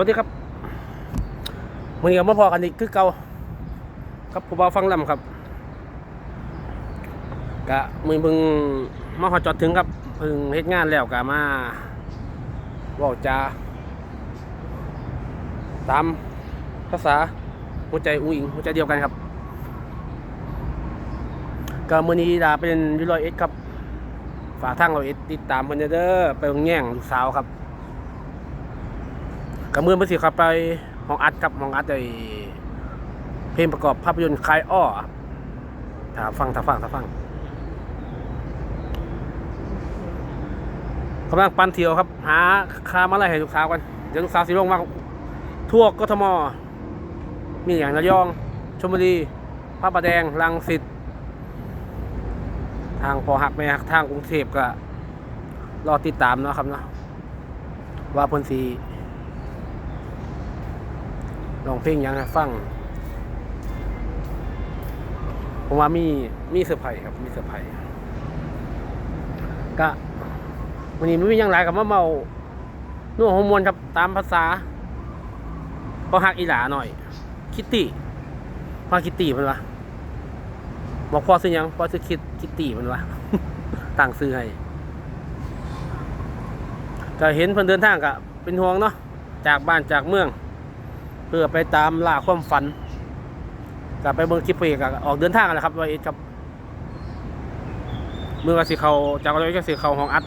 วัสดีครับมือนี้ก็มาพอกันอีกคือเก่าครับผู้บ่าวฟังลำครับกะมือเพิ่งมาหอจอดถึงครับเพิ่งเฮ็ดงานแล้วกะมาว่าจาตามภาษาหัวใจอุ้งอิงหัวใจเดียวกันครับก็มือนี้ดาเป็นยูโรเอสครับฝากทางเราเอสติดตามเพิ่นเด้อไปงแย่งลูกสาวครับ กับมือมาสิครับไปห้องอัดครับห้องอัดไอเพลงประกอบภาพยนตร์คลายอ้อถ้าฟังถ้าฟังถ้าฟังกำลังปันเที่ยวครับ หาคามาอะไรให้ลูกสาวกันเดี๋ยวลูกสาวสิลงมาทั่วกทม มีอย่างระยองชลบุรีพระประแดงลังสิตทางพอหักไม่หักทางกรุงเทพก็รอติดตามเนาะครับเนาะว่าพนสี ลองเพลงยังฟัง ผมว่ามีมีเซอร์ไพรส์ครับ มีเซอร์ไพรส์ก็วันนี้ไม่มียังไรกับมาเมาน่วฮอร์โมนครับตามภาษาก็ฮักอีหลาหน่อย คิตตี้พ่อคิตตี้มันวะบอกพอซื้อยังพอซื้อคิดคิตตี้มันวะต่างซื้อให้ก็เห็นเพิ่นเดินทางก็เป็นห่วงเนาะจากบ้านจากเมือง เพื่อไปตามล่าความฝันกลับไปเบิ่งคิปเพลงกับออกเดินทางนแล้วครับว่าเอ็ดครับเมื่อวันสิเขาจากเราจะสิเขาห้องอัด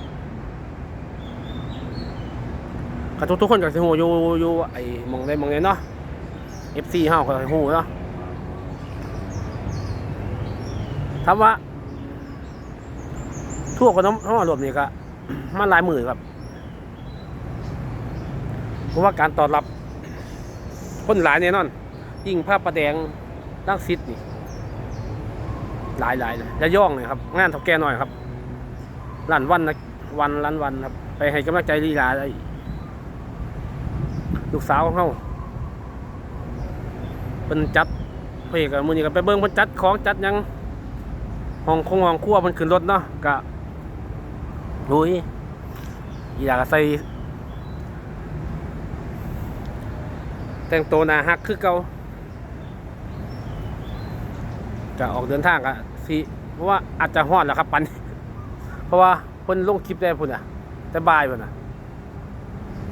กับทุกทุกๆคนกับสิหูอยู่อยู่ไอ้มองได้มองได้เนาะ FC เฮาก็สิหูเนาะถามว่าทั่วกับน้ำน้ำรวมนี่ก็มันหลายหมื่นครับ เพราะว่าการตอบรับ คนหลายแน่นอน ยิ่งภาพประแดงตั้งซิดนี่ หลายหลายเลยจะย่องเลยครับ งานเท่าแก่หน่อยครับลันวันนะวันลันวันครับ ไปให้กำลังใจลีลาได้ลูกสาวของเขาเป็นจัดเพกับมือนี้ก็ไปเบิ้งเพิ่นจัดของจัดยังห้องคงห้องครัวมันขึ้นรถเนาะกะโอ้ยอีหลาก็ใส่ แต่งตัวหนาฮักคือเก่าจะออกเดินทางอะสิเพราะว่าอาจจะฮอดแล้วครับปัน เพราะว่าเพิ่นลงคลิปได้พุ่นอะแต่บ่ายพุ่นอะ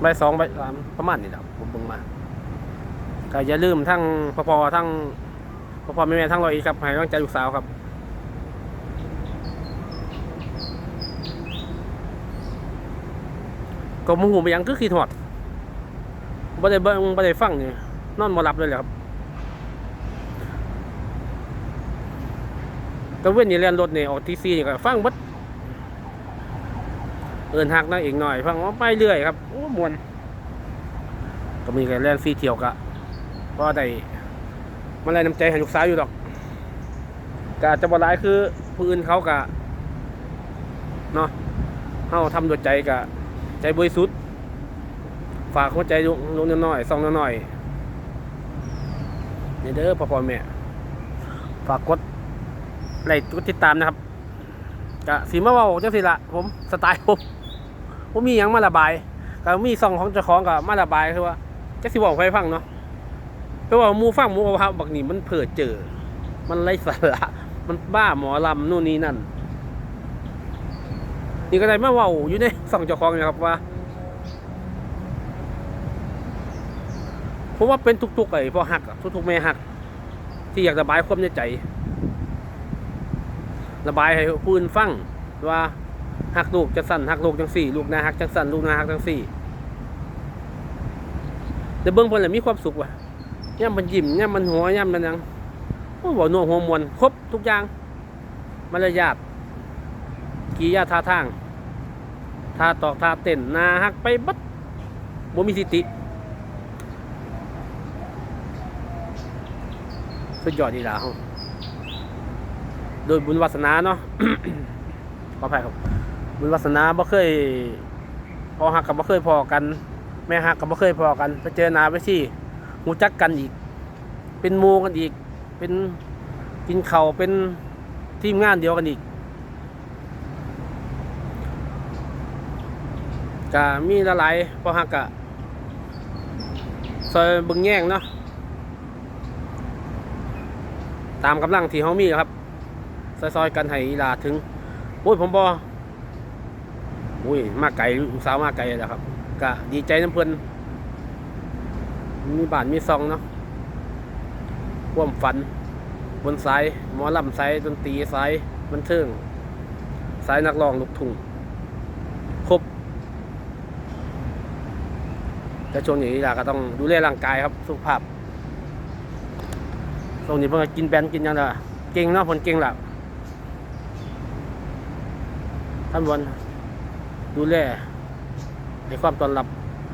บ่ายสองบ่ายสามประมาณนี้แหละผมเบิ่งมาก็อย่าลืมทั้งพอพอทั้งพอพอแม่แม่ทั้งรอยอีกครับให้กำลังใจลูกสาวครับก็มูหูไปยังคือขีดหอด บ่ได้เบิ่งบ่ได้ฟังนี่นอนบ่หลับเลยแหละครับก็เว้นนี่เรียนรถนี่ออกที่4นี่ก็ฟังบิดเอิ้นฮักนางเอกหน่อย ฟังว่าไปเรื่อยครับโอ้มวนก็มีการเล่นฟรีเที่ยวกะก็ได้มาแรงน้ำใจให้ลูกสาวอยู่ดอกก็อาจจะบ่หลายคือผู้อื่นเขาก็เนาะเฮาทำด้วยใจก็ใจบริสุทธิ์ ฝากหัวใจลุงลุงน้อยซองน้อยๆนี่เด้อพ่อพ่อแม่ฝากกดไลค์กดติดตามนะครับกะสีมาว่าจังสิละผมสไตล์ผมผมมีหยังมาระบายก็มีซองของเจ้าของกับมาระบายคือว่าจะสิบอกให้ฟังเนาะเพราะว่ามูฟังมูว่าบักนี่มันเผิดเจอ มันไร้สาระมันบ้าหมอลำนู่นนี่นั่น นี่ก็ได้มาว่าอยู่ในซองเจ้าของนะครับว่า ผมว่าเป็นทุกๆไอ้พอหักทุกๆแม่หัก ที่อยากระบายความในใจ ระบายให้ผู้อื่นฟังว่าหักลูกจะสั่นหักลูกจังสี่ ลูกนาหักจังสั่นลูกนาหักจังสี่แต่เบื้องบนแหละมีความสุขว่ะย่ำมันยิ้มย่ำมันหัวย่ำมันยังโอ้บอกนัวหัวมวลครบทุกอย่างมารยาทกียาท่าทางท่าตอกท่าเต้นนาหักไปบัดบ่มีสติ สุดยอดดีหลาเฮาโดยบุญวาสนาเนาะขออภัยครับ บุญวาสนาบ่เคย พอหักกับบ่เคยพอกัน แม่หักกับบ่เคยพอกันไปเจอหนาไปที่หูจักกันอีก เป็นมูกันอีก เป็นกินเข่าเป็นทีมงานเดียวกันอีกก็มีหลายๆพอหักกะซอยบึงแย่งเนาะ ตามกำลังที่เขามีครับซอยๆกันให้อีลาถึงโอ้ยผมบออุ้ยมาไกลลูกสาวมาไกลแล้วครับก็ดีใจน้ำเพิ่นมีบานมีซองเนาะควมฝัน บนสายหมอลำสายดนตรีสายบันเทิงสายนักร้องลูกทุ่งครบแต่ช่วงนี้ล่ะก็ต้องดูแลร่างกายครับสุขภาพ ช่วงนี้เพิ่งกินแบนกินยังไงเก่งเนาะผลเก่งหละท่านวันดูแลในความตอนรับ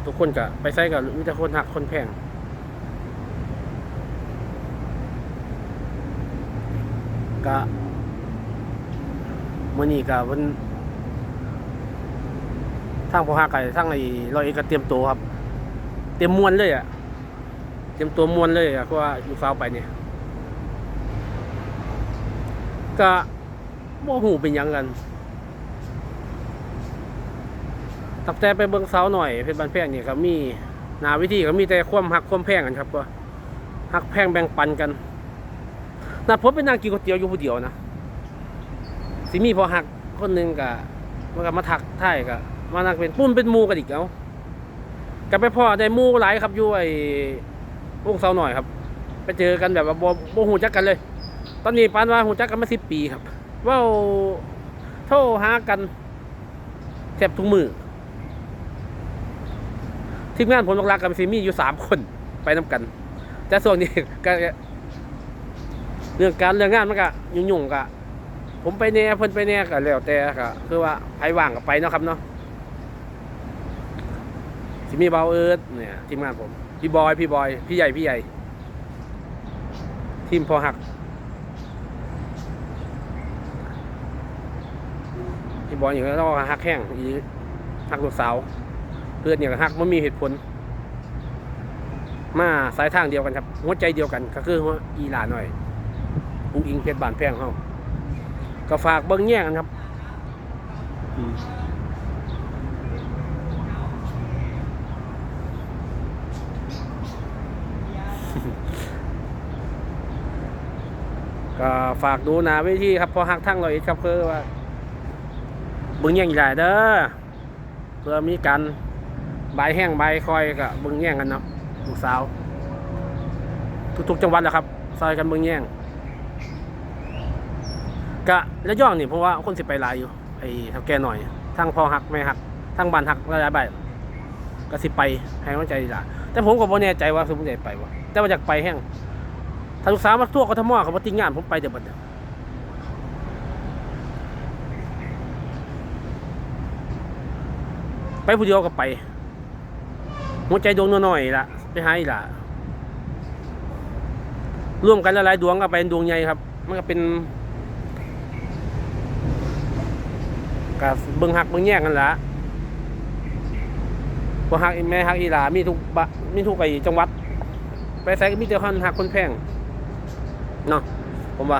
ทุกคนก็ไปใส่กับมีแต่คนหักคนแพงก็มื่อนี้ก็วันทางพอหาไก่ทางไอ้รอยเอกก็เตรียมตัวครับ เตรียมมวนเลยอะ เตรียมตัวมวนเลยอะเพราะว่าอยู่ฟ้าไปเนี่ย ก็โมหูเป็นยังกันตับแต่ไปเบิ่งเสาหน่อยเพชรบานแพงนี่ก็มีหนาวิธีก็มีแต่ความหักความแพงกันครับก็หักแพงแบ่งปันกันน่ะผมไปนั่งกินก๋วยเตี๋ยวอยู่ผู้เดียวนะสิมีพอหักคนหนึ่งกะมันก็มาทักท่ายกะมานั่งเป็นปุ้นเป็นมูกันอีกเอาก็ไปพ่อได้มูหลายครับอยู่ไอ้วงเสาหน่อยครับ ไปเจอกันแบบว่าบ่บ่หูจักกันเลย ตอนนี้ปานว่าหูจักกันมาสิบปีครับว่าโทรหากันแทบทุกมือทีมงานผมหลักๆกันสิมีอยู่สามคนไปน้กัน แต่ส่วนนี้ก็เรื่องการเรื่องงานมันก็ยุ่งๆกะผมไปแน่เพิ่นไปแน่ก็แล้วแต่ก็คือว่าใครว่างก็ไปเนาะครับเนาะสิมีเบาเอิร์ดเนี่ยทีมงานผม พี่บอย พี่บอย พี่ใหญ่พี่ใหญ่ ทีมพอหัก พี่บอยอย่างนี้ต้องหักแห้งอีหักลูกสาวเพื่อนอย่างหักมันมีเหตุผล มาสายทางเดียวกันครับหัวใจเดียวกัน ก็คือหัวอีหลาหน่อยอุ้งอิงเพชรบานแพงเขาก็ฝากเบิ้งแย่งกันครับอืมก็ฝากดูหนาเวทีครับพอหักทั้งเราอีกครับคือว่า บิ้งแย่งใหญ่เด้อเพื่อมีการใบแห้งใบคอยกับบิ้งแย่งกันเนาะลูกสาว ทุกๆจังหวัดแหละครับซอยกันบิ้งแย่งกะแล้วย่องนี่เพราะว่าคนสิไปหลายอยู่ไอ้เท่าแก่หน่อยทั้งพอหักไม่หักทั้งบ้านหักหลายๆใบก็สิไปให้กำลังใจล่ะแต่ผมก็บ่แน่ใจว่าสมมติได้ไปบ่แต่ว่าอยากไปแห้งถ้าลูกสาวมาทั่วกทมเขาบ่ติงงานผมไปเดี๋ยวบัดเนี่ย ไปผู้เดียวก็ไปหัวใจดวงน้อยๆล่ะไปหาอีล่ะร่วมกันหลายดวงก็เป็นดวงใหญ่ครับ มันก็เป็นก็เบิ่งหักเบิ่งแย่งกันละบ่หักอีแม่หักอีหลามีทุกบะมีทุกไอจังหวัด ไปใส่ก็มีแต่คนหักคนแพงเนาะผมว่า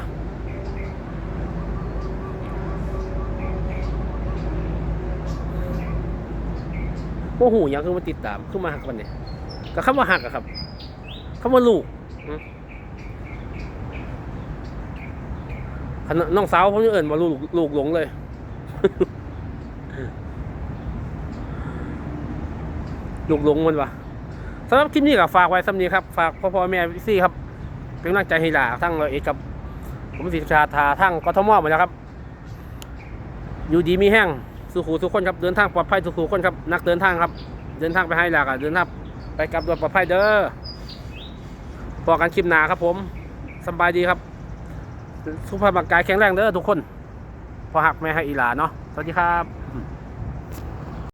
โมหูหยังคือมาติดตามคือมาหักมันเนี่ยก็คำว่าหักอะครับคำว่าลูกนน้องสาวผมยังเอิ่นว่าลูกลูกหลงเลยลุกหลงมันวะสำหรับคลิปนี้ก็ฝากไว้สำนีครับ ฝากพ่อพ่อแม่พี่ซี่ครับเป็นกำลังใจให้หลาทั้งเราเอกกับผมสิชาทาทั้งกทมหมดแล้วครับ อยู่ดีมีแห้ง สุขูสุขคนครับเดินทางปลอดภัยสุขูคนครับนักเดินทางครับ เดินทางไปให้หลากอะเดินทางไปกลับโดยปลอดภัยเด้อพอกันคลิปหนาครับผมสบายดีครับ สุขภาพร่างกายแข็งแรงเด้อทุกคน พอหักไม่ให้อีหลาเนาะสวัสดีครับ